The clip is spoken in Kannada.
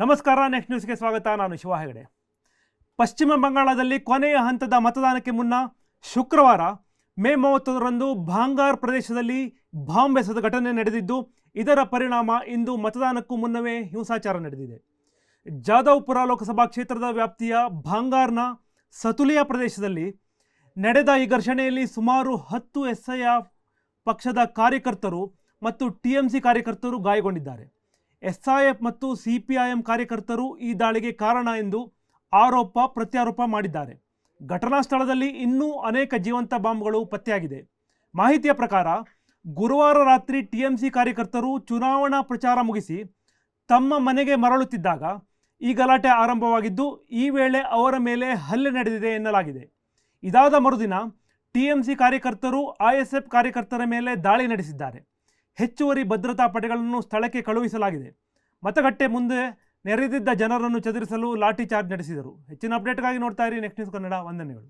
ನಮಸ್ಕಾರ ನೆಕ್ಸ್ಟ್ ನ್ಯೂಸ್ಗೆ ಸ್ವಾಗತ. ನಾನು ಶಿವ ಹೆಗಡೆ. ಪಶ್ಚಿಮ ಬಂಗಾಳದಲ್ಲಿ ಕೊನೆಯ ಹಂತದ ಮತದಾನಕ್ಕೆ ಮುನ್ನ ಶುಕ್ರವಾರ ಮೇ ಮೂವತ್ತೊಂದರಂದು ಭಾಂಗಾರ್ ಪ್ರದೇಶದಲ್ಲಿ ಬಾಂಬ್ ಎಸೆದ ಘಟನೆ ನಡೆದಿದ್ದು, ಇದರ ಪರಿಣಾಮ ಇಂದು ಮತದಾನಕ್ಕೂ ಮುನ್ನವೇ ಹಿಂಸಾಚಾರ ನಡೆದಿದೆ. ಜಾದವ್ಪುರ ಲೋಕಸಭಾ ಕ್ಷೇತ್ರದ ವ್ಯಾಪ್ತಿಯ ಭಾಂಗಾರ್ನ ಸತುಲಿಯಾ ಪ್ರದೇಶದಲ್ಲಿ ನಡೆದ ಈ ಘರ್ಷಣೆಯಲ್ಲಿ ಸುಮಾರು ಹತ್ತು ಎಸ್ಐ ಪಕ್ಷದ ಕಾರ್ಯಕರ್ತರು ಮತ್ತು ಟಿಎಂಸಿ ಕಾರ್ಯಕರ್ತರು ಗಾಯಗೊಂಡಿದ್ದಾರೆ. ಎಸ್ಐಎಫ್ ಮತ್ತು ಸಿಪಿಐಎಂ ಕಾರ್ಯಕರ್ತರು ಈ ದಾಳಿಗೆ ಕಾರಣ ಎಂದು ಆರೋಪ ಪ್ರತ್ಯಾರೋಪ ಮಾಡಿದ್ದಾರೆ. ಘಟನಾ ಸ್ಥಳದಲ್ಲಿ ಇನ್ನೂ ಅನೇಕ ಜೀವಂತ ಬಾಂಬ್ಗಳು ಪತ್ತೆಯಾಗಿದೆ. ಮಾಹಿತಿಯ ಪ್ರಕಾರ, ಗುರುವಾರ ರಾತ್ರಿ ಟಿಎಂಸಿ ಕಾರ್ಯಕರ್ತರು ಚುನಾವಣಾ ಪ್ರಚಾರ ಮುಗಿಸಿ ತಮ್ಮ ಮನೆಗೆ ಮರಳುತ್ತಿದ್ದಾಗ ಈ ಗಲಾಟೆ ಆರಂಭವಾಗಿದ್ದು, ಈ ವೇಳೆ ಅವರ ಮೇಲೆ ಹಲ್ಲೆ ನಡೆದಿದೆ ಎನ್ನಲಾಗಿದೆ. ಇದಾದ ಮರುದಿನ ಟಿಎಂಸಿ ಕಾರ್ಯಕರ್ತರು ಐಎಸ್ಎಫ್ ಕಾರ್ಯಕರ್ತರ ಮೇಲೆ ದಾಳಿ ನಡೆಸಿದ್ದಾರೆ. ಹೆಚ್ಚುವರಿ ಭದ್ರತಾ ಪಡೆಗಳನ್ನು ಸ್ಥಳಕ್ಕೆ ಕಳುಹಿಸಲಾಗಿದೆ. ಮತಗಟ್ಟೆ ಮುಂದೆ ನೆರೆದಿದ್ದ ಜನರನ್ನು ಚದುರಿಸಲು ಲಾಠಿ ಚಾರ್ಜ್ ನಡೆಸಿದರು. ಹೆಚ್ಚಿನ ಅಪ್ಡೇಟ್ಗಾಗಿ ನೋಡ್ತಾ ಇರಿ ನೆಕ್ಸ್ಟ್ ನ್ಯೂಸ್ ಕನ್ನಡ. ವಂದನೆಗಳು.